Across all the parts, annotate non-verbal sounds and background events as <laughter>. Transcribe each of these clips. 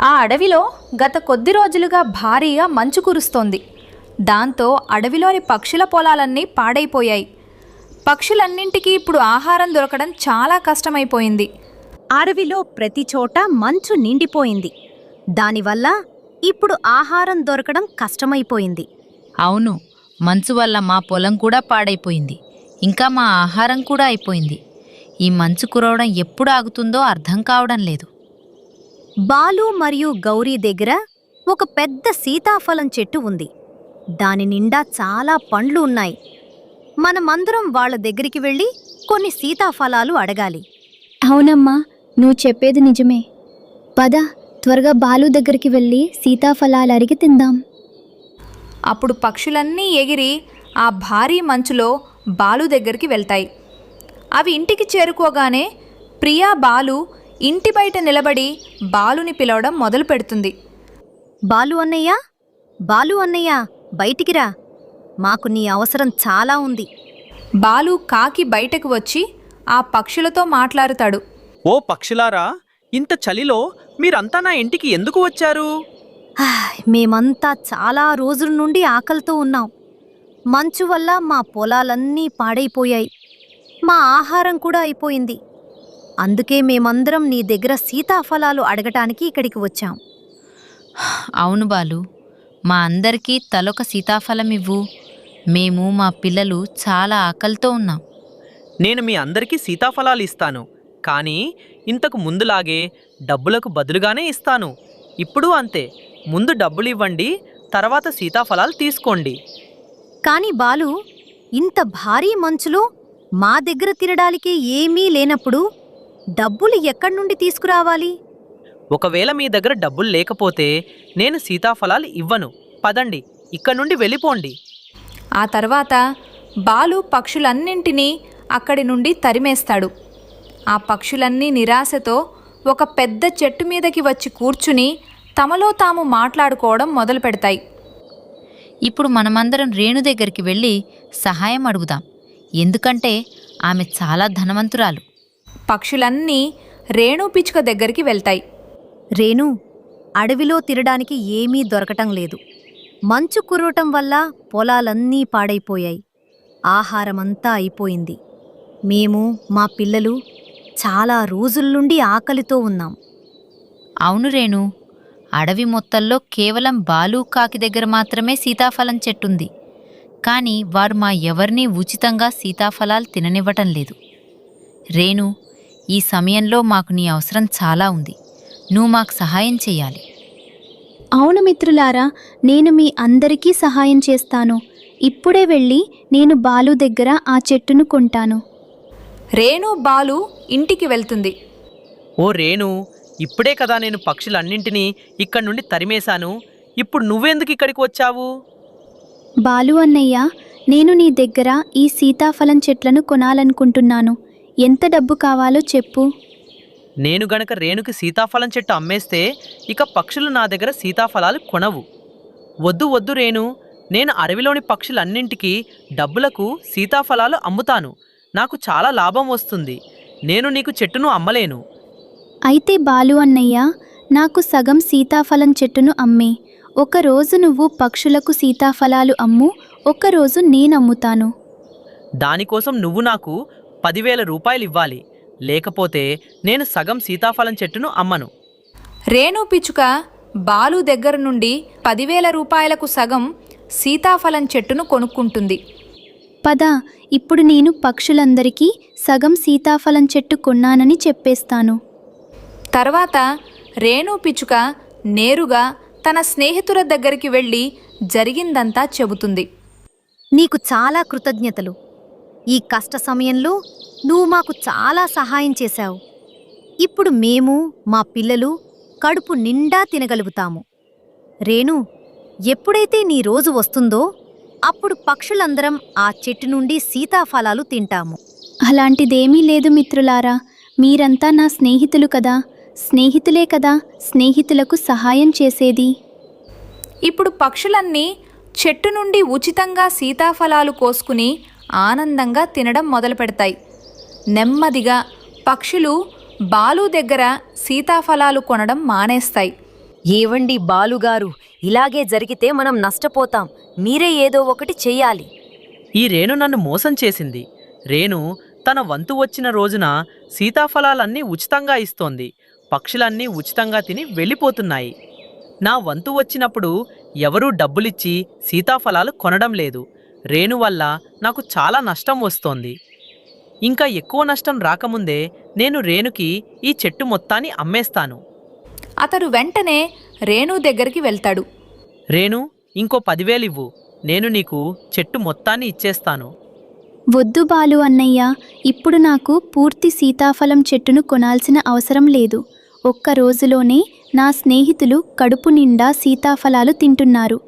ఆ అడవిలో గత కొద్ది రోజులుగా భారీగా మంచు కురుస్తోంది. దాంతో అడవిలోని పక్షుల పొలాలన్నీ పాడైపోయాయి. పక్షులన్నింటికీ ఇప్పుడు ఆహారం దొరకడం చాలా కష్టమైపోయింది. అడవిలో ప్రతి చోట మంచు నిండిపోయింది. దానివల్ల ఇప్పుడు ఆహారం దొరకడం కష్టమైపోయింది. అవును మంచు వల్ల మా పొలం కూడా పాడైపోయింది. ఇంకా మా ఆహారం కూడా అయిపోయింది. ఈ మంచు కురవడం ఎప్పుడు ఆగుతుందో అర్థం కావడం లేదు. బాలు మరియు గౌరీ దగ్గర ఒక పెద్ద సీతాఫలం చెట్టు ఉంది. దాని నిండా చాలా పండ్లు ఉన్నాయి. మనమందరం వాళ్ళ దగ్గరికి వెళ్ళి కొన్ని సీతాఫలాలు అడగాలి. అవునమ్మా నువ్వు చెప్పేది నిజమే. పద త్వరగా బాలు దగ్గరికి వెళ్ళి సీతాఫలాలు అరిగి తిందాం. అప్పుడు పక్షులన్నీ ఎగిరి ఆ భారీ మంచులో బాలు దగ్గరికి వెళ్తాయి. అవి ఇంటికి చేరుకోగానే ప్రియా బాలు ఇంటి బయట నిలబడి బాలుని పిలవడం మొదలు పెడుతుంది. బాలు అన్నయ్య? బాలు అన్నయ్య బయటికి రా. మాకు నీ అవసరం చాలా ఉంది. బాలు కాకి బయటకు వచ్చి ఆ పక్షులతో మాట్లాడుతాడు. ఓ పక్షులారా ఇంత చలిలో మీరంతా నా ఇంటికి ఎందుకు వచ్చారు? హాయ్, మేమంతా చాలా రోజుల నుండి ఆకలితో ఉన్నాం. మంచు వల్ల మా పొలాలన్నీ పాడైపోయాయి. మా ఆహారం కూడా అయిపోయింది. అందుకే మేమందరం నీ దగ్గర సీతాఫలాలు అడగటానికి ఇక్కడికి వచ్చాం. అవును బాలు మా అందరికీ తలొక సీతాఫలం ఇవ్వు. మేము మా పిల్లలు చాలా ఆకలితో ఉన్నాం. నేను మీ అందరికీ సీతాఫలాలు ఇస్తాను. కానీ ఇంతకు ముందులాగే డబ్బులకు బదులుగానే ఇస్తాను. ఇప్పుడు అంతే. ముందు డబ్బులు ఇవ్వండి తర్వాత సీతాఫలాలు తీసుకోండి. కాని బాలు ఇంత భారీ మంచులో మా దగ్గర తినడానికి ఏమీ లేనప్పుడు డబ్బులు ఎక్కడి నుండి తీసుకురావాలి? ఒకవేళ మీ దగ్గర డబ్బులు లేకపోతే నేను సీతాఫలాలు ఇవ్వను. పదండి ఇక్కడ నుండి వెళ్ళిపోండి. ఆ తర్వాత బాలు పక్షులన్నింటినీ అక్కడి నుండి తరిమేస్తాడు. ఆ పక్షులన్నీ నిరాశతో ఒక పెద్ద చెట్టు మీదకి వచ్చి కూర్చుని తమలో తాము మాట్లాడుకోవడం మొదలు పెడతాయి ఇప్పుడు మనమందరం రేణు దగ్గరికి వెళ్ళి సహాయం అడుగుదాం. ఎందుకంటే ఆమె చాలా ధనవంతురాలు. పక్షులన్నీ రేణు పిచ్చుక దగ్గరికి వెళ్తాయి. రేణు అడవిలో తినడానికి ఏమీ దొరకటం లేదు. మంచు కురవటం వల్ల పొలాలన్నీ పాడైపోయాయి. ఆహారమంతా అయిపోయింది. మేము మా పిల్లలు చాలా రోజుల నుండి ఆకలితో ఉన్నాం. అవును రేణు అడవి మొత్తంలో కేవలం బాలు కాకి దగ్గర మాత్రమే సీతాఫలం చెట్టుంది. కానీ వారు మా ఎవరినీ ఉచితంగా సీతాఫలాలు తిననివ్వటం లేదు. రేణు ఈ సమయంలో మాకు నీ అవసరం చాలా ఉంది. నువ్వు మాకు సహాయం చెయ్యాలి. అవును మిత్రులారా నేను మీ అందరికీ సహాయం చేస్తాను. ఇప్పుడే వెళ్ళి నేను బాలు దగ్గర ఆ చెట్టును కొంటాను. రేణు బాలు ఇంటికి వెళ్తుంది. ఓ రేణు ఇప్పుడే కదా నేను పక్షులన్నింటినీ ఇక్కడి నుండి తరిమేశాను. ఇప్పుడు నువ్వెందుకు ఇక్కడికి వచ్చావు? బాలు అన్నయ్య నేను నీ దగ్గర ఈ సీతాఫలం చెట్లను కొనాలనుకుంటున్నాను. ఎంత డబ్బు కావాలో చెప్పు. నేను గనక రేణుకి సీతాఫలం చెట్టు అమ్మేస్తే ఇక పక్షులు నా దగ్గర సీతాఫలాలు కొనవు. వద్దు వద్దు రేణు నేను అడవిలోని పక్షులన్నింటికీ డబ్బులకు సీతాఫలాలు అమ్ముతాను. నాకు చాలా లాభం వస్తుంది. నేను నీకు చెట్టును అమ్మలేను. అయితే బాలు అన్నయ్య నాకు సగం సీతాఫలం చెట్టును అమ్మే. ఒకరోజు నువ్వు పక్షులకు సీతాఫలాలు అమ్ము ఒకరోజు నేను అమ్ముతాను. దానికోసం నువ్వు నాకు పదివేల రూపాయలు ఇవ్వాలి లేకపోతే నేను సగం సీతాఫలం చెట్టును అమ్మను. రేణు పిచ్చుక బాలు దగ్గర నుండి పదివేల రూపాయలకు సగం సీతాఫలం చెట్టును కొనుక్కుంటుంది. పద ఇప్పుడు నేను పక్షులందరికీ సగం సీతాఫలం చెట్టు కొన్నానని చెప్పేస్తాను. తర్వాత రేణు పిచ్చుక నేరుగా తన స్నేహితుల దగ్గరికి వెళ్ళి జరిగిందంతా చెబుతుంది. నీకు చాలా కృతజ్ఞతలు. ఈ కష్ట సమయంలో నువ్వు మాకు చాలా సహాయం చేశావు. ఇప్పుడు మేము మా పిల్లలు కడుపు నిండా తినగలుగుతాము. రేణు ఎప్పుడైతే నీ రోజు వస్తుందో అప్పుడు పక్షులందరం ఆ చెట్టు నుండి సీతాఫలాలు తింటాము. అలాంటిదేమీ లేదు మిత్రులారా. మీరంతా నా స్నేహితులు కదా. స్నేహితులే కదా స్నేహితులకు సహాయం చేసేది. ఇప్పుడు పక్షులన్నీ చెట్టు నుండి ఉచితంగా సీతాఫలాలు కోసుకుని ఆనందంగా తినడం మొదలు పెడతాయి నెమ్మదిగా పక్షులు బాలు దగ్గర సీతాఫలాలు కొనడం మానేస్తాయి. ఏవండి బాలుగారు ఇలాగే జరిగితే మనం నష్టపోతాం. మీరే ఏదో ఒకటి చెయ్యాలి. ఈ రేణు నన్ను మోసం చేసింది. రేణు తన వంతు వచ్చిన రోజున సీతాఫలాలన్నీ ఉచితంగా ఇస్తోంది. పక్షులన్నీ ఉచితంగా తిని వెళ్ళిపోతున్నాయి. నా వంతు వచ్చినప్పుడు ఎవరూ డబ్బులిచ్చి సీతాఫలాలు కొనడం లేదు. రేణు వల్ల నాకు చాలా నష్టం వస్తోంది. ఇంకా ఎక్కువ నష్టం రాకముందే నేను రేణుకి ఈ చెట్టు మొత్తాన్ని అమ్మేస్తాను. అతడు వెంటనే రేణు దగ్గరికి వెళ్తాడు. రేణు ఇంకో పదివేలు ఇవ్వు. నేను నీకు చెట్టు మొత్తాన్ని ఇచ్చేస్తాను. వద్దు బాలు అన్నయ్య ఇప్పుడు నాకు పూర్తి సీతాఫలం చెట్టును కొనాల్సిన అవసరం లేదు. ఒక్క రోజులోనే నా స్నేహితులు కడుపు నిండా సీతాఫలాలు తింటున్నారు.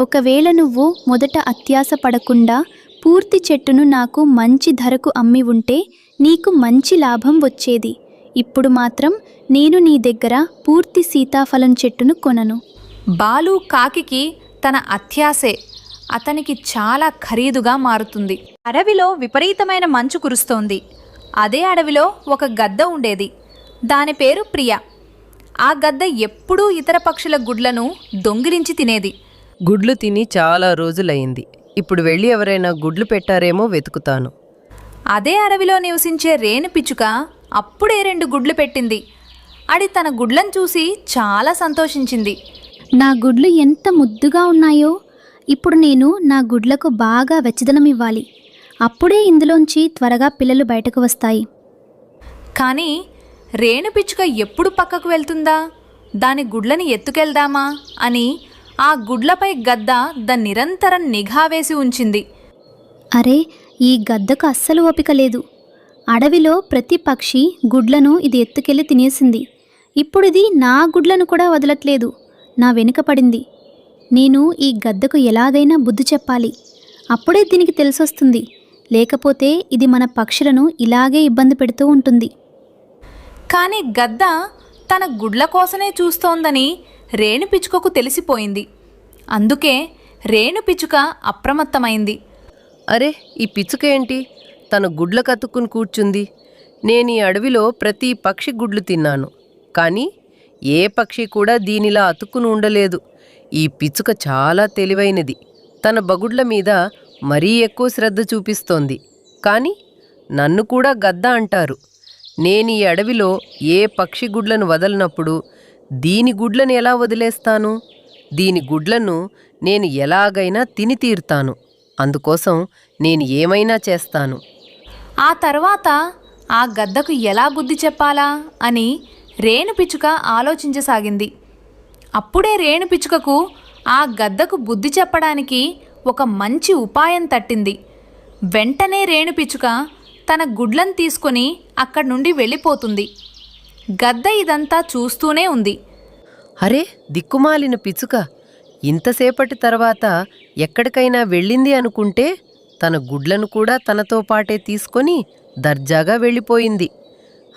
ఒకవేళ నువ్వు మొదట అత్యాస పడకుండా పూర్తి చెట్టును నాకు మంచి ధరకు అమ్మి ఉంటే నీకు మంచి లాభం వచ్చేది. ఇప్పుడు మాత్రం నేను నీ దగ్గర పూర్తి సీతాఫలం చెట్టును కొనను. బాలు కాకికి తన అత్యాసే అతనికి చాలా ఖరీదుగా మారుతుంది. అడవిలో విపరీతమైన మంచు కురుస్తోంది. అదే అడవిలో ఒక గద్ద ఉండేది. దాని పేరు ప్రియ. ఆ గద్ద ఎప్పుడూ ఇతర పక్షుల గుడ్లను దొంగిలించి తినేది. గుడ్లు తిని చాలా రోజులయ్యింది. ఇప్పుడు వెళ్ళి ఎవరైనా గుడ్లు పెట్టారేమో వెతుకుతాను. అదే అడవిలో నివసించే రేణు పిచ్చుక అప్పుడే రెండు గుడ్లు పెట్టింది. అది తన గుడ్లను చూసి చాలా సంతోషించింది. నా గుడ్లు ఎంత ముద్దుగా ఉన్నాయో! ఇప్పుడు నేను నా గుడ్లకు బాగా వెచ్చదనం ఇవ్వాలి అప్పుడే ఇందులోంచి త్వరగా పిల్లలు బయటకు వస్తాయి. కానీ రేణు పిచ్చుక ఎప్పుడు పక్కకు వెళ్తుందా? దాని గుడ్లని ఎత్తుకెళ్దామా? అని ఆ గుడ్లపై గద్ద ద నిరంతరం నిఘా వేసి ఉంచింది. అరే ఈ గద్దకు అస్సలు ఓపిక లేదు. అడవిలో ప్రతి పక్షి గుడ్లను ఇది ఎత్తుకెళ్ళి తినేసింది. ఇప్పుడు ఇది నా గుడ్లను కూడా వదలట్లేదు. నా వెనుక పడింది. నేను ఈ గద్దకు ఎలాగైనా బుద్ధి చెప్పాలి. అప్పుడే దీనికి తెలిసొస్తుంది. లేకపోతే ఇది మన పక్షులను ఇలాగే ఇబ్బంది పెడుతూ ఉంటుంది. కానీ గద్ద తన గుడ్ల కోసమే చూస్తోందని రేణు పిచ్చుకకు తెలిసిపోయింది. అందుకే రేణు పిచ్చుక అప్రమత్తమైంది. అరే ఈ పిచ్చుక ఏంటి? తన గుడ్ల కతుక్కుని కూర్చుంది. నేను ఈ అడవిలో ప్రతి పక్షి గుడ్లు తిన్నాను. కానీ ఏ పక్షి కూడా దీనిలా అతుక్కుని ఉండలేదు. ఈ పిచ్చుక చాలా తెలివైనది. తన బగుడ్ల మీద మరీ ఎక్కువ శ్రద్ధ చూపిస్తోంది. కానీ నన్ను కూడా గద్ద అంటారు. నేను ఈ అడవిలో ఏ పక్షి గుడ్లను వదలనప్పుడు దీని గుడ్లను ఎలా వదిలేస్తాను? దీని గుడ్లను నేను ఎలాగైనా తిని తీరుతాను. అందుకోసం నేను ఏమైనా చేస్తాను. ఆ తర్వాత ఆ గద్దకు ఎలా బుద్ధి చెప్పాలా? అని రేణు పిచ్చుక ఆలోచించసాగింది. అప్పుడే రేణు పిచ్చుకకు ఆ గద్దకు బుద్ధి చెప్పడానికి ఒక మంచి ఉపాయం తట్టింది. వెంటనే రేణు పిచ్చుక తన గుడ్లను తీసుకొని అక్కడి నుండి వెళ్ళిపోతుంది. గద్ద ఇదంతా చూస్తూనే ఉంది. అరే దిక్కుమాలిన పిచ్చుక ఇంతసేపటి తర్వాత ఎక్కడికైనా వెళ్ళింది అనుకుంటే తన గుడ్లను కూడా తనతో పాటే తీసుకొని దర్జాగా వెళ్ళిపోయింది.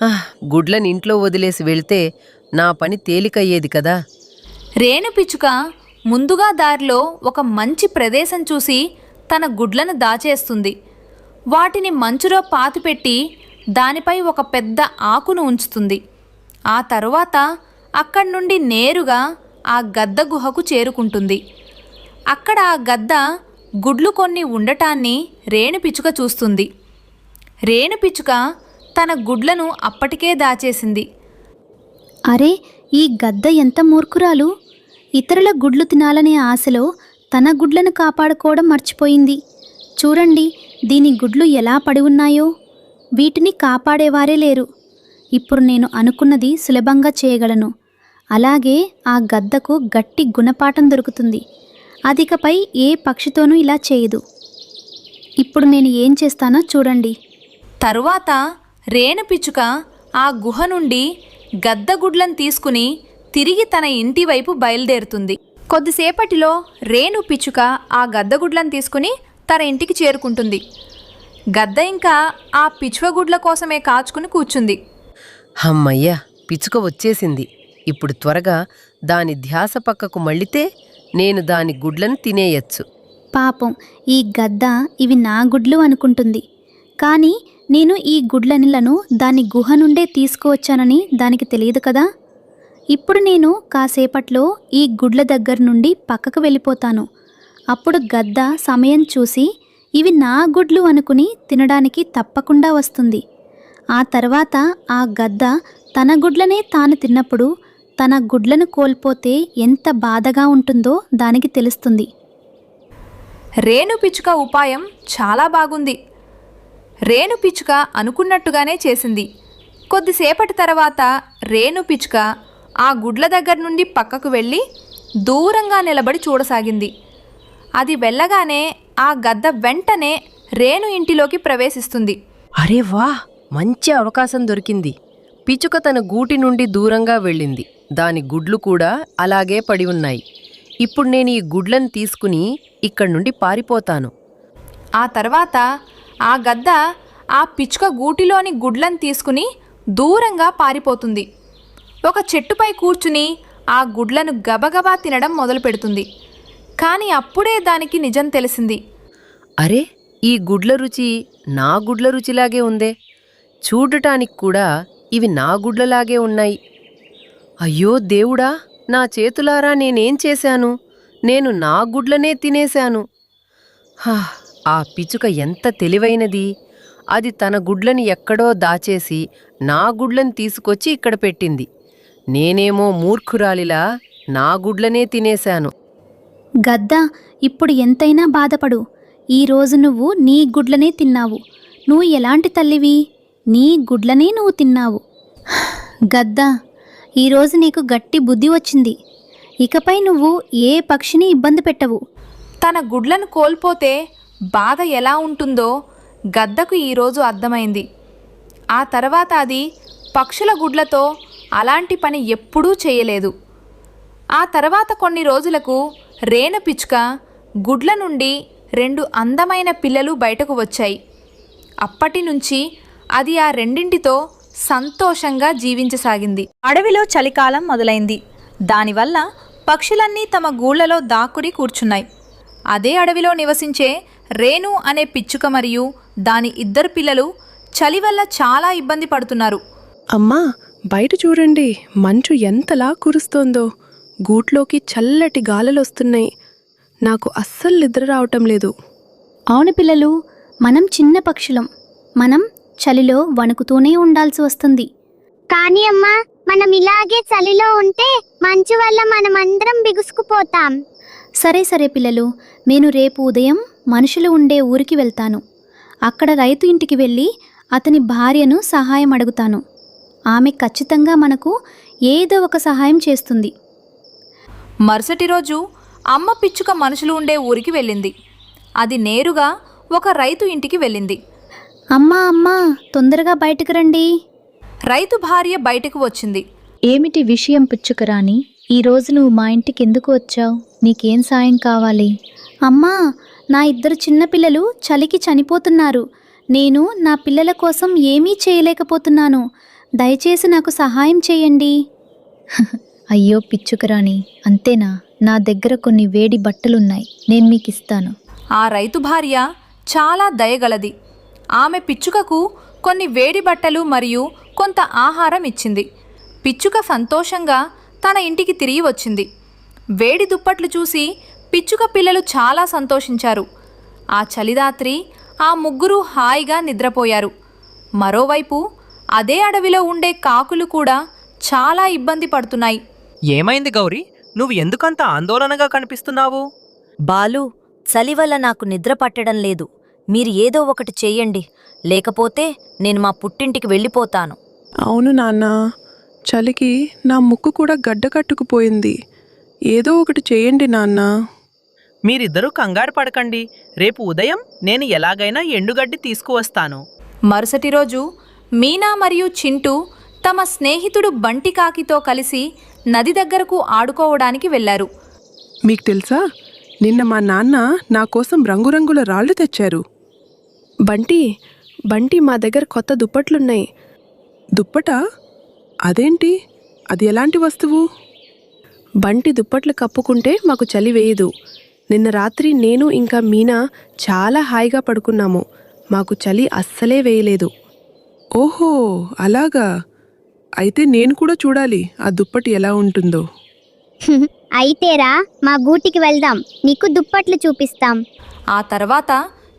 ఆహ్, గుడ్లను ఇంట్లో వదిలేసి వెళ్తే నా పని తేలికయ్యేది కదా. రేణు పిచ్చుక ముందుగా దారిలో ఒక మంచి ప్రదేశం చూసి తన గుడ్లను దాచేస్తుంది. వాటిని మంచులో పాతిపెట్టి దానిపై ఒక పెద్ద ఆకును ఉంచుతుంది. ఆ తరువాత అక్కడి నుండి నేరుగా ఆ గద్ద గుహకు చేరుకుంటుంది. అక్కడ ఆ గద్ద గుడ్లు కొన్ని ఉండటాన్ని రేణుపిచ్చుక చూస్తుంది. రేణుపిచ్చుక తన గుడ్లను అప్పటికే దాచేసింది. అరే ఈ గద్ద ఎంత మూర్ఖురాలు! ఇతరుల గుడ్లు తినాలనే ఆశలో తన గుడ్లను కాపాడుకోవడం మర్చిపోయింది. చూడండి దీని గుడ్లు ఎలా పడి ఉన్నాయో. వీటిని కాపాడేవారే లేరు. ఇప్పుడు నేను అనుకున్నది సులభంగా చేయగలను. అలాగే ఆ గద్దకు గట్టి గుణపాఠం దొరుకుతుంది. అదికపై ఏ పక్షితోనూ ఇలా చేయదు. ఇప్పుడు నేను ఏం చేస్తానో చూడండి. తరువాత రేణు పిచ్చుక ఆ గుహ నుండి గద్దగుడ్లను తీసుకుని తిరిగి తన ఇంటి వైపు బయలుదేరుతుంది. కొద్దిసేపటిలో రేణు పిచ్చుక ఆ గద్దగుడ్లను తీసుకుని తన ఇంటికి చేరుకుంటుంది. గద్ద ఇంకా ఆ పిచ్చువగుడ్ల కోసమే కాచుకుని కూర్చుంది. హమ్మయ్యా పిచ్చుక వచ్చేసింది. ఇప్పుడు త్వరగా దాని ధ్యాస పక్కకు మళ్ళితే నేను దాని గుడ్లను తినేయచ్చు. పాపం ఈ గద్ద ఇవి నా గుడ్లు అనుకుంటుంది. కానీ నేను ఈ గుడ్లనిలను దాని గుహ నుండే తీసుకువచ్చానని దానికి తెలియదు కదా? ఇప్పుడు నేను కాసేపట్లో ఈ గుడ్ల దగ్గర నుండి పక్కకు వెళ్ళిపోతాను. అప్పుడు గద్ద సమయం చూసి ఇవి నా గుడ్లు అనుకుని తినడానికి తప్పకుండా వస్తుంది. ఆ తర్వాత ఆ గద్ద తన గుడ్లనే తాను తిన్నప్పుడు తన గుడ్లను కోల్పోతే ఎంత బాధగా ఉంటుందో దానికి తెలుస్తుంది. రేణు పిచ్చుక ఉపాయం చాలా బాగుంది. రేణు పిచ్చుక అనుకున్నట్టుగానే చేసింది. కొద్దిసేపటి తర్వాత రేణు పిచ్చుక ఆ గుడ్ల దగ్గర నుండి పక్కకు వెళ్ళి దూరంగా నిలబడి చూడసాగింది. అది వెళ్ళగానే ఆ గద్ద వెంటనే రేణు ఇంటిలోకి ప్రవేశిస్తుంది. అరే వా మంచి అవకాశం దొరికింది. పిచుక తన గూటి నుండి దూరంగా వెళ్ళింది. దాని గుడ్లు కూడా అలాగే పడి ఉన్నాయి. ఇప్పుడు నేను ఈ గుడ్లను తీసుకుని ఇక్కడి నుండి పారిపోతాను. ఆ తర్వాత ఆ గద్ద ఆ పిచ్చుక గూటిలోని గుడ్లను తీసుకుని దూరంగా పారిపోతుంది. ఒక చెట్టుపై కూర్చుని ఆ గుడ్లను గబగబా తినడం మొదలు పెడుతుంది. కానీ అప్పుడే దానికి నిజం తెలిసింది. అరే ఈ గుడ్ల రుచి నా గుడ్ల రుచిలాగే ఉందే. చూడటానికి కూడా ఇవి నా గుడ్లలాగే ఉన్నాయి. అయ్యో దేవుడా నా చేతులారా నేనేం చేశాను? నేను నా గుడ్లనే తినేశాను. ఆ పిచుక ఎంత తెలివైనది. అది తన గుడ్లని ఎక్కడో దాచేసి నా గుడ్లను తీసుకొచ్చి ఇక్కడ పెట్టింది. నేనేమో మూర్ఖురాలిలా నా గుడ్లనే తినేశాను. గద్ద ఇప్పుడు ఎంతైనా బాధపడు. ఈరోజు నువ్వు నీ గుడ్లనే తిన్నావు. నువ్వు ఎలాంటి తల్లివి? నీ గుడ్లనే నువ్వు తిన్నావు. గద్ద ఈరోజు నీకు గట్టి బుద్ధి వచ్చింది. ఇకపై నువ్వు ఏ పక్షిని ఇబ్బంది పెట్టవు. తన గుడ్లను కోల్పోతే బాధ ఎలా ఉంటుందో గద్దకు ఈరోజు అర్థమైంది. ఆ తర్వాత అది పక్షుల గుడ్లతో అలాంటి పని ఎప్పుడూ చేయలేదు. ఆ తర్వాత కొన్ని రోజులకు రేణు పిచ్చుక గుడ్ల నుండి రెండు అందమైన పిల్లలు బయటకు వచ్చాయి. అప్పటి నుంచి అది ఆ రెండింటితో సంతోషంగా జీవించసాగింది. అడవిలో చలికాలం మొదలైంది. దానివల్ల పక్షులన్నీ తమ గూళ్ళలో దాక్కుని కూర్చున్నాయి. అదే అడవిలో నివసించే రేణు అనే పిచ్చుక మరియు దాని ఇద్దరు పిల్లలు చలి వల్ల చాలా ఇబ్బంది పడుతున్నారు. అమ్మా బయట చూడండి. మంచు ఎంతలా కురుస్తోందో. గూట్లోకి చల్లటి గాలులొస్తున్నాయి. నాకు అస్సలు నిద్ర రావటం లేదు. అవును పిల్లలు మనం చిన్న పక్షులం. మనం చలిలో వణుకుతూనే ఉండాల్సి వస్తుంది. కానీ అమ్మా మనం ఇలాగే చలిలో ఉంటే మంచు వల్ల మనమందరం బిగుసుకుపోతాం. సరే సరే పిల్లలు నేను రేపు ఉదయం మనుషులు ఉండే ఊరికి వెళ్తాను. అక్కడ రైతు ఇంటికి వెళ్ళి అతని భార్యను సహాయం అడుగుతాను. ఆమె ఖచ్చితంగా మనకు ఏదో ఒక సహాయం చేస్తుంది. మరుసటి రోజు అమ్మ పిచ్చుక మనుషులు ఉండే ఊరికి వెళ్ళింది. అది నేరుగా ఒక రైతు ఇంటికి వెళ్ళింది. అమ్మా అమ్మా తొందరగా బయటకు రండి. రైతు భార్య బయటకు వచ్చింది. ఏమిటి విషయం పుచ్చుకరాని ఈరోజు నువ్వు మా ఇంటికి ఎందుకు వచ్చావు? నీకేం సాయం కావాలి? అమ్మా నా ఇద్దరు చిన్నపిల్లలు చలికి చనిపోతున్నారు. నేను నా పిల్లల కోసం ఏమీ చేయలేకపోతున్నాను. దయచేసి నాకు సహాయం చేయండి. <laughs> అయ్యో పిచ్చుకరాని అంతేనా? నా దగ్గర కొన్ని వేడి బట్టలున్నాయి. నేను మీకు ఇస్తాను ఆ రైతు భార్య చాలా దయగలది. ఆమె పిచ్చుకకు కొన్ని వేడి బట్టలు మరియు కొంత ఆహారం ఇచ్చింది. పిచ్చుక సంతోషంగా తన ఇంటికి తిరిగి వచ్చింది. వేడి దుప్పట్లు చూసి పిచ్చుక పిల్లలు చాలా సంతోషించారు. ఆ చలిరాత్రి ఆ ముగ్గురు హాయిగా నిద్రపోయారు. మరోవైపు అదే అడవిలో ఉండే కాకులు కూడా చాలా ఇబ్బంది పడుతున్నాయి. ఏమైంది గౌరీ? నువ్వు ఎందుకంత ఆందోళనగా కనిపిస్తున్నావు? బాలు చలి వల్ల నాకు నిద్ర పట్టడం లేదు. మీరు ఏదో ఒకటి చెయ్యండి. లేకపోతే నేను మా పుట్టింటికి వెళ్ళిపోతాను. అవును నాన్న. చలికి నా ముక్కు కూడా గడ్డ కట్టుకుపోయింది. ఏదో ఒకటి చేయండి నాన్న. మీరిద్దరూ కంగారు పడకండి. రేపు ఉదయం నేను ఎలాగైనా ఎండుగడ్డి తీసుకువస్తాను. మరుసటి రోజు మీనా మరియు చింటూ తమ స్నేహితుడు బంటి కాకితో కలిసి నది దగ్గరకు ఆడుకోవడానికి వెళ్ళారు. మీకు తెలుసా? నిన్న మా నాన్న నా కోసం రంగురంగుల రాళ్ళు తెచ్చారు. బంటి బంటి మా దగ్గర కొత్త దుప్పట్లున్నాయి. దుప్పట? అదేంటి? అది ఎలాంటి వస్తువు? బంటి దుప్పట్లు కప్పుకుంటే మాకు చలి వేయదు. నిన్న రాత్రి నేను ఇంకా మీనా చాలా హాయిగా పడుకున్నాము. మాకు చలి అస్సలే వేయలేదు. ఓహో అలాగా. అయితే నేను కూడా చూడాలి ఆ దుప్పటి ఎలా ఉంటుందో. <laughs> అయితేరా మా గూటికి వెళ్దాం. నీకు దుప్పట్లు చూపిస్తాం. ఆ తర్వాత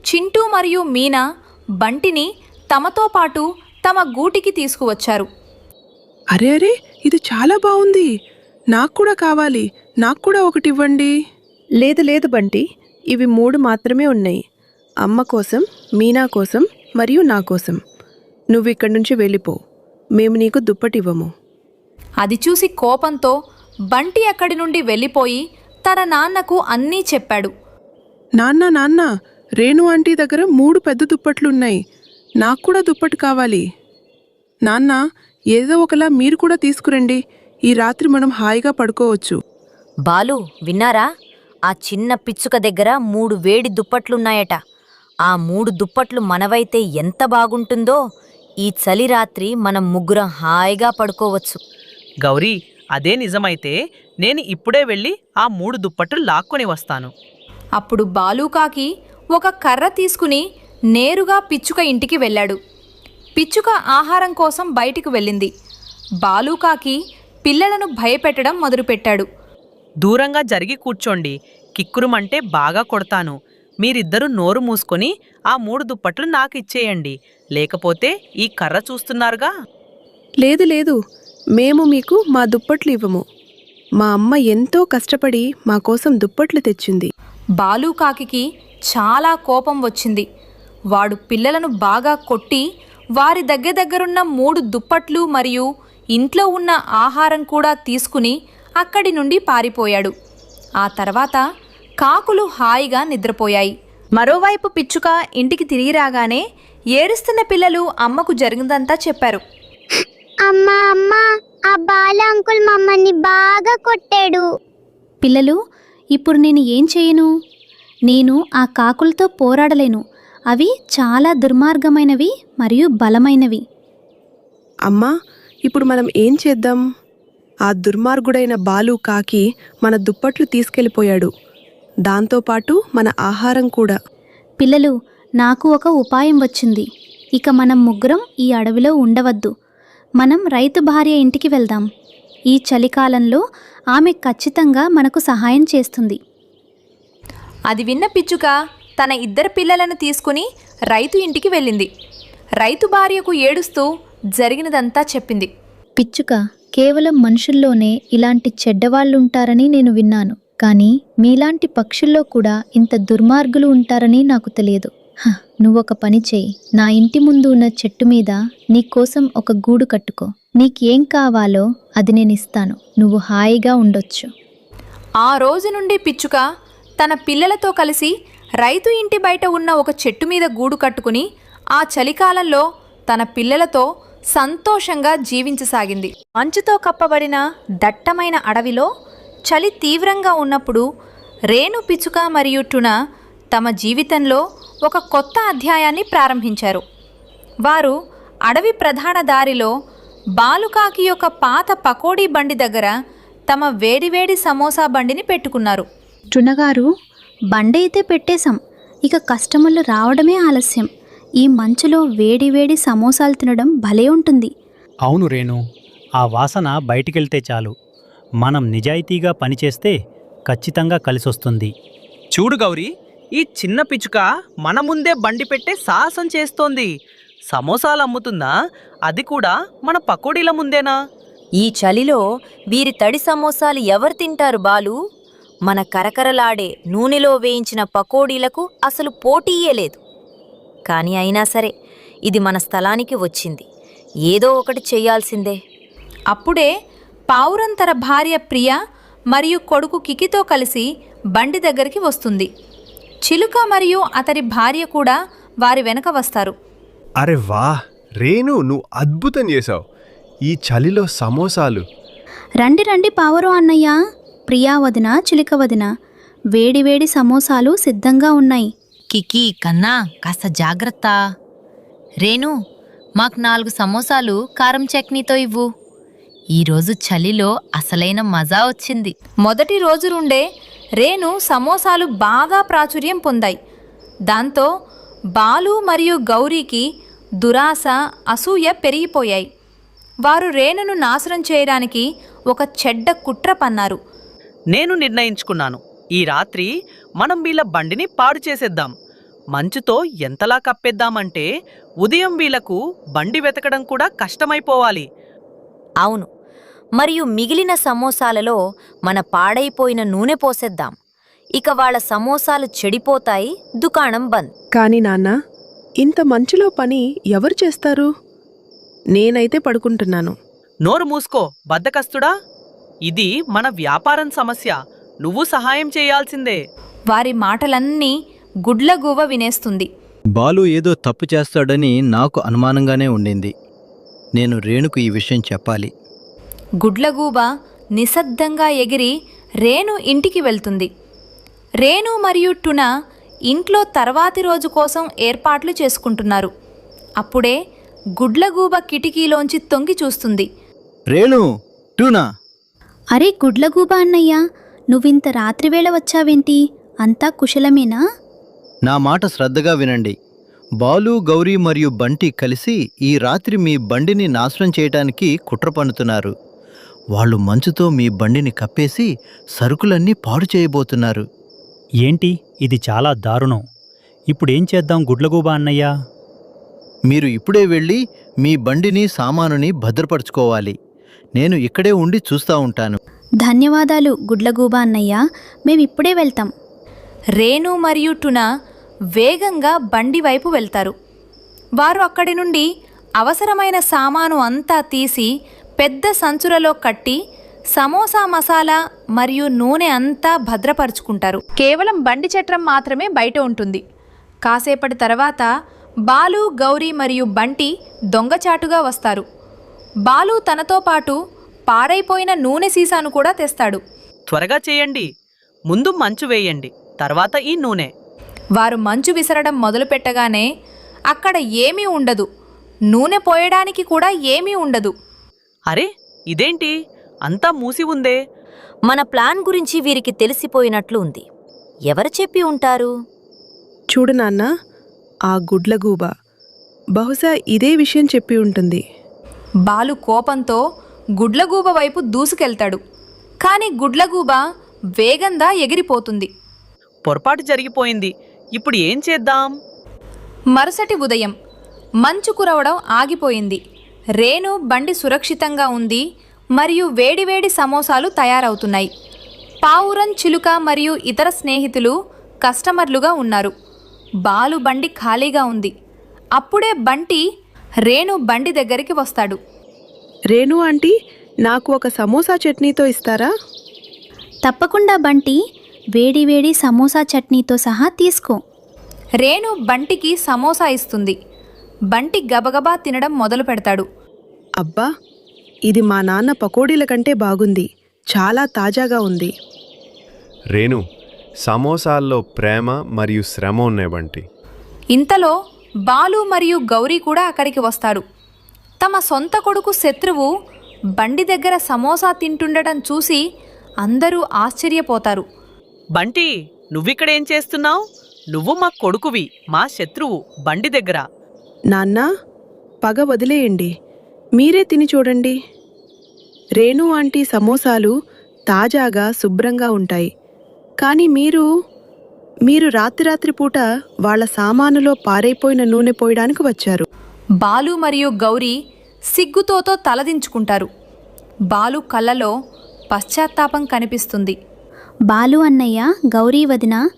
చింటూ మరియు మీనా బంటిని తమతో పాటు తమ గూటికి తీసుకువచ్చారు. అరే అరే ఇది చాలా బాగుంది. నాకు కూడా కావాలి. నాకు కూడా ఒకటి ఇవ్వండి లేదు లేదు బంటి. ఇవి మూడు మాత్రమే ఉన్నాయి. అమ్మ కోసం మీనా కోసం మరియు నా కోసం. నువ్వు ఇక్కడి నుంచి వెళ్ళిపో. మేము నీకు దుప్పటి ఇవ్వము అది చూసి కోపంతో బంటి అక్కడి నుండి వెళ్ళిపోయి తన నాన్నకు అన్నీ చెప్పాడు. నాన్న నాన్న రేణు ఆంటీ దగ్గర మూడు పెద్ద దుప్పట్లున్నాయి. నాకు కూడా దుప్పటి కావాలి. నాన్న ఏదో ఒకలా మీరు కూడా తీసుకురండి. ఈ రాత్రి మనం హాయిగా పడుకోవచ్చు. బాలు విన్నారా? ఆ చిన్న పిచ్చుక దగ్గర మూడు వేడి దుప్పట్లున్నాయట. ఆ మూడు దుప్పట్లు మనవైతే ఎంత బాగుంటుందో ఈ చలి రాత్రి మనం ముగ్గురం హాయిగా పడుకోవచ్చు. గౌరీ అదే నిజమైతే నేను ఇప్పుడే వెళ్ళి ఆ మూడు దుప్పట్లు లాక్కొని వస్తాను. అప్పుడు బాలూకాకి ఒక కర్ర తీసుకుని నేరుగా పిచ్చుక ఇంటికి వెళ్ళాడు. పిచ్చుక ఆహారం కోసం బయటికి వెళ్ళింది. బాలూకాకి పిల్లలను భయపెట్టడం మొదలుపెట్టాడు. దూరంగా జరిగి కూర్చోండి. కిక్కురుమంటే బాగా కొడతాను. మీరిద్దరూ నోరు మూసుకొని ఆ మూడు దుప్పట్లు నాకు ఇచ్చేయండి లేకపోతే ఈ కర్ర చూస్తున్నారుగా? లేదు లేదు. మేము మీకు మా దుప్పట్లు ఇవ్వము. మా అమ్మ ఎంతో కష్టపడి మా కోసం దుప్పట్లు తెచ్చింది. బాలూకాకి చాలా కోపం వచ్చింది. వాడు పిల్లలను బాగా కొట్టి వారి దగ్గర దగ్గరున్న మూడు దుప్పట్లు మరియు ఇంట్లో ఉన్న ఆహారం కూడా తీసుకుని అక్కడి నుండి పారిపోయాడు. ఆ తర్వాత కాకులు హాయిగా నిద్రపోయాయి. మరోవైపు పిచ్చుక ఇంటికి తిరిగి రాగానే ఏడుస్తున్న పిల్లలు అమ్మకు జరిగిందంతా చెప్పారు. అమ్మా అమ్మా ఆ బాల అంకుల్ మమ్మల్ని బాగా కొట్టాడు. పిల్లలు ఇప్పుడు నేను ఏం చేయను? నేను ఆ కాకులతో పోరాడలేను. అవి చాలా దుర్మార్గమైనవి మరియు బలమైనవి. అమ్మా ఇప్పుడు మనం ఏం చేద్దాం? ఆ దుర్మార్గుడైన బాలు కాకి మన దుప్పట్లు తీసుకెళ్ళిపోయాడు. దాంతోపాటు మన ఆహారం కూడా. పిల్లలు నాకు ఒక ఉపాయం వచ్చింది. ఇక మనం ముగ్గురం ఈ అడవిలో ఉండవద్దు. మనం రైతు భార్య ఇంటికి వెళ్దాం. ఈ చలికాలంలో ఆమె ఖచ్చితంగా మనకు సహాయం చేస్తుంది. అది విన్న పిచ్చుక తన ఇద్దరు పిల్లలను తీసుకుని రైతు ఇంటికి వెళ్ళింది. రైతు భార్యకు ఏడుస్తూ జరిగినదంతా చెప్పింది. పిచ్చుక కేవలం మనుషుల్లోనే ఇలాంటి చెడ్డవాళ్ళుంటారని నేను విన్నాను. కానీ మీలాంటి పక్షుల్లో కూడా ఇంత దుర్మార్గులు ఉంటారని నాకు తెలియదు. హ, నువ్వొక పని చేయి. నా ఇంటి ముందు ఉన్న చెట్టు మీద నీకోసం ఒక గూడు కట్టుకో. నీకేం కావాలో అది నేను ఇస్తాను నువ్వు హాయిగా ఉండొచ్చు. ఆ రోజు నుండి పిచ్చుక తన పిల్లలతో కలిసి రైతు ఇంటి బయట ఉన్న ఒక చెట్టు మీద గూడు కట్టుకుని ఆ చలికాలంలో తన పిల్లలతో సంతోషంగా జీవించసాగింది. మంచుతో కప్పబడిన దట్టమైన అడవిలో చలి తీవ్రంగా ఉన్నప్పుడు రేణు పిచ్చుక మరియు టున తమ జీవితంలో ఒక కొత్త అధ్యాయాన్ని ప్రారంభించారు. వారు అడవి ప్రధాన దారిలో బాలుకాకి యొక్క పాత పకోడీ బండి దగ్గర తమ వేడివేడి సమోసా బండిని పెట్టుకున్నారు. టునగారు బండి అయితే పెట్టేశాం. ఇక కస్టమర్లు రావడమే ఆలస్యం. ఈ మంచులో వేడి వేడి సమోసాలు తినడం భలే ఉంటుంది. అవును రేణు ఆ వాసన బయటికెళ్తే చాలు. మనం నిజాయితీగా పనిచేస్తే ఖచ్చితంగా కలిసొస్తుంది. చూడు గౌరీ ఈ చిన్న పిచ్చుక మన ముందే బండి పెట్టే సాహసం చేస్తోంది. సమోసాలు అమ్ముతుందా? అది కూడా మన పకోడీల ముందేనా? ఈ చలిలో వీరి తడి సమోసాలు ఎవరు తింటారు బాలు? మన కరకరలాడే నూనెలో వేయించిన పకోడీలకు అసలు పోటీయే లేదు. కానీ అయినా సరే ఇది మన స్థలానికి వచ్చింది. ఏదో ఒకటి చెయ్యాల్సిందే అప్పుడే పావురం తన భార్య ప్రియ మరియు కొడుకు కికితో కలిసి బండి దగ్గరికి వస్తుంది. చిలుక మరియు అతని భార్య కూడా వారి వెనక వస్తారు. అరే వా రేణు నువ్వు అద్భుతం చేశావు. ఈ చలిలో సమోసాలు. రండి రండి పావరు అన్నయ్య. ప్రియా వదిన చిలిక వదిన వేడి వేడి సమోసాలు సిద్ధంగా ఉన్నాయి. కికి కన్నా కాస్త జాగ్రత్త. రేణు మాకు నాలుగు సమోసాలు కారం చట్నీతో ఇవ్వు. ఈరోజు చలిలో అసలైన మజా వచ్చింది. మొదటి రోజు నుండే రేణు సమోసాలు బాగా ప్రాచుర్యం పొందాయి. దాంతో బాలు మరియు గౌరీకి దురాశ అసూయ పెరిగిపోయాయి. వారు రేణును నాశనం చేయడానికి ఒక చెడ్డ కుట్ర పన్నారు. నేను నిర్ణయించుకున్నాను. ఈ రాత్రి మనం వీళ్ళ బండిని పాడు చేసేద్దాం. మంచుతో ఎంతలా కప్పేద్దామంటే ఉదయం వీళ్ళకు బండి వెతకడం కూడా కష్టమైపోవాలి. అవును. మరియు మిగిలిన సమోసాలలో మన పాడైపోయిన నూనె పోసేద్దాం. ఇక వాళ్ళ సమోసాలు చెడిపోతాయి దుకాణం బంద్. కానీ నాన్న ఇంత మంచులో పని ఎవరు చేస్తారు? నేనైతే పడుకుంటున్నాను. నోరు మూసుకో బద్దకస్తుడా? ఇది మన వ్యాపారం సమస్య. నువ్వు సహాయం చేయాల్సిందే. వారి మాటలన్నీ గుడ్లగూవ వినేస్తుంది. బాలు ఏదో తప్పు చేస్తాడని నాకు అనుమానంగానే ఉండింది. నేను రేణుకు ఈ విషయం చెప్పాలి. గుడ్లగూబ నిశ్శబ్దంగా ఎగిరి రేణు ఇంటికి వెళ్తుంది. రేణు మరియు టున ఇంట్లో తర్వాతి రోజు కోసం ఏర్పాట్లు చేసుకుంటున్నారు. అప్పుడే గుడ్లగూబ కిటికీలోంచి తొంగి చూస్తుంది. రేణు టూనా! అరే గుడ్లగూబా అన్నయ్య నువ్వింత రాత్రివేళ వచ్చావేంటి? అంతా కుశలమేనా? నా మాట శ్రద్ధగా వినండి. బాలు గౌరీ మరియు బంటి కలిసి ఈ రాత్రి మీ బండిని నాశనం చేయటానికి కుట్ర పన్నుతున్నారు. వాళ్ళు మంచుతో మీ బండిని కప్పేసి సరుకులన్నీ పాడు చేయబోతున్నారు. ఏంటి? ఇది చాలా దారుణం. ఇప్పుడేం చేద్దాం గుడ్లగూబా అన్నయ్యా? మీరు ఇప్పుడే వెళ్ళి మీ బండిని సామానుని భద్రపరచుకోవాలి. నేను ఇక్కడే ఉండి చూస్తూ ఉంటాను. ధన్యవాదాలు గుడ్లగూబా అన్నయ్య. మేమిప్పుడే వెళ్తాం. రేణు మరియు టున వేగంగా బండి వైపు వెళ్తారు. వారు అక్కడి నుండి అవసరమైన సామాను అంతా తీసి పెద్ద సంచులలో కట్టి సమోసా మసాలా మరియు నూనె అంతా భద్రపరుచుకుంటారు. కేవలం బండి చట్రం మాత్రమే బయట ఉంటుంది. కాసేపటి తర్వాత బాలు గౌరీ మరియు బంటి దొంగచాటుగా వస్తారు. బాలు తనతో పాటు పాడైపోయిన నూనె సీసాను కూడా తెస్తాడు. త్వరగా చేయండి. ముందు మంచు వేయండి. తర్వాత ఈ నూనె. వారు మంచు విసరడం మొదలుపెట్టగానే అక్కడ ఏమీ ఉండదు. నూనె పోయడానికి కూడా ఏమీ ఉండదు. అరే ఇదేంటి? అంతా మూసి ఉందే. మన ప్లాన్ గురించి వీరికి తెలిసిపోయినట్లు ఉంది. ఎవరు చెప్పి ఉంటారు? చూడు నాన్న ఆ గుడ్లగూబ. బహుశా ఇదే విషయం చెప్పి ఉంటుంది. బాలు కోపంతో గుడ్లగూబ వైపు దూసుకెళ్తాడు. కానీ గుడ్లగూబ వేగంగా ఎగిరిపోతుంది. పొరపాటు జరిగిపోయింది. ఇప్పుడు ఏం చేద్దాం? మరుసటి ఉదయం మంచు కురవడం ఆగిపోయింది. రేణు బండి సురక్షితంగా ఉంది మరియు వేడివేడి సమోసాలు తయారవుతున్నాయి. పావురం చిలుక మరియు ఇతర స్నేహితులు కస్టమర్లుగా ఉన్నారు. బాలు బండి ఖాళీగా ఉంది. అప్పుడే బంటి రేణు బండి దగ్గరికి వస్తాడు. రేణు ఆంటీ నాకు ఒక సమోసా చట్నీతో ఇస్తారా? తప్పకుండా బంటి. వేడి వేడి సమోసా చట్నీతో సహా తీసుకో. రేణు బంటికి సమోసా ఇస్తుంది. బంటి గబగబా తినడం మొదలు పెడతాడు. అబ్బా ఇది మా నాన్న పకోడీల కంటే బాగుంది. చాలా తాజాగా ఉంది. రేణు సమోసాల్లో ప్రేమ మరియు శ్రమ ఉన్నాయి బంటి. ఇంతలో బాలు మరియు గౌరీ కూడా అక్కడికి వస్తారు. తమ సొంత కొడుకు శత్రువు బండి దగ్గర సమోసా తింటుండటం చూసి అందరూ ఆశ్చర్యపోతారు. బంటి నువ్విక్కడేం చేస్తున్నావు? నువ్వు మా కొడుకువి మా శత్రువు బండి దగ్గర. నాన్న పగ వదిలేయండి. మీరే తిని చూడండి. రేణు ఆంటీ సమోసాలు తాజాగా శుభ్రంగా ఉంటాయి. కానీ మీరు మీరు రాత్రి రాత్రి పూట వాళ్ళ సామానులో పారైపోయిన నూనె పోయడానికి వచ్చారు. బాలు మరియు గౌరీ సిగ్గుతోతో తలదించుకుంటారు. బాలు కళ్ళలో పశ్చాత్తాపం కనిపిస్తుంది. బాలు అన్నయ్య గౌరీ వదిన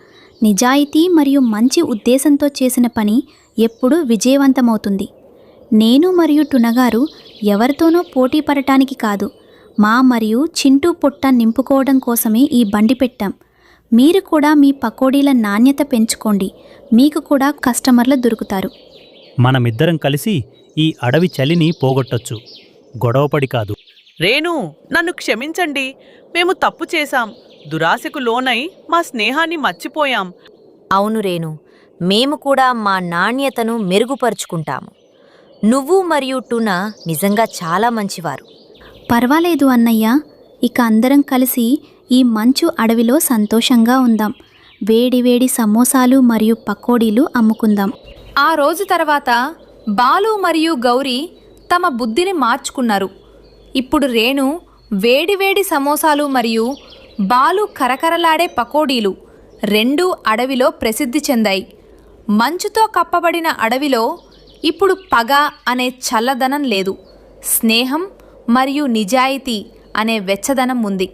నిజాయితీ మరియు మంచి ఉద్దేశంతో చేసిన పని ఎప్పుడూ విజయవంతమవుతుంది. నేను మరియు టునగారు ఎవరితోనో పోటీ పడటానికి కాదు. మా మరియు చింటూ పొట్ట నింపుకోవడం కోసమే ఈ బండి పెట్టాం. మీరు కూడా మీ పకోడీల నాణ్యత పెంచుకోండి. మీకు కూడా కస్టమర్లు దొరుకుతారు. మనమిద్దరం కలిసి ఈ అడవి చలిని పోగొట్టొచ్చు. గొడవపడి కాదు. రేణు నన్ను క్షమించండి. మేము తప్పు చేశాం. దురాశకు లోనై మా స్నేహాన్ని మర్చిపోయాం. అవును రేణు మేము కూడా మా నాణ్యతను మెరుగుపరుచుకుంటాము. నువ్వు మరియు టున నిజంగా చాలా మంచివారు. పర్వాలేదు అన్నయ్య. ఇక అందరం కలిసి ఈ మంచు అడవిలో సంతోషంగా ఉందాం. వేడి వేడి సమోసాలు మరియు పకోడీలు అమ్ముకుందాం. ఆ రోజు తర్వాత బాలు మరియు గౌరీ తమ బుద్ధిని మార్చుకున్నారు. ఇప్పుడు రేణు వేడివేడి సమోసాలు మరియు బాలు కరకరలాడే పకోడీలు రెండూ అడవిలో ప్రసిద్ధి చెందాయి. మంచుతో కప్పబడిన అడవిలో ఇప్పుడు పగ అనే చల్లదనం లేదు. స్నేహం మరియు నిజాయితీ అనే వెచ్చదనం ఉంది.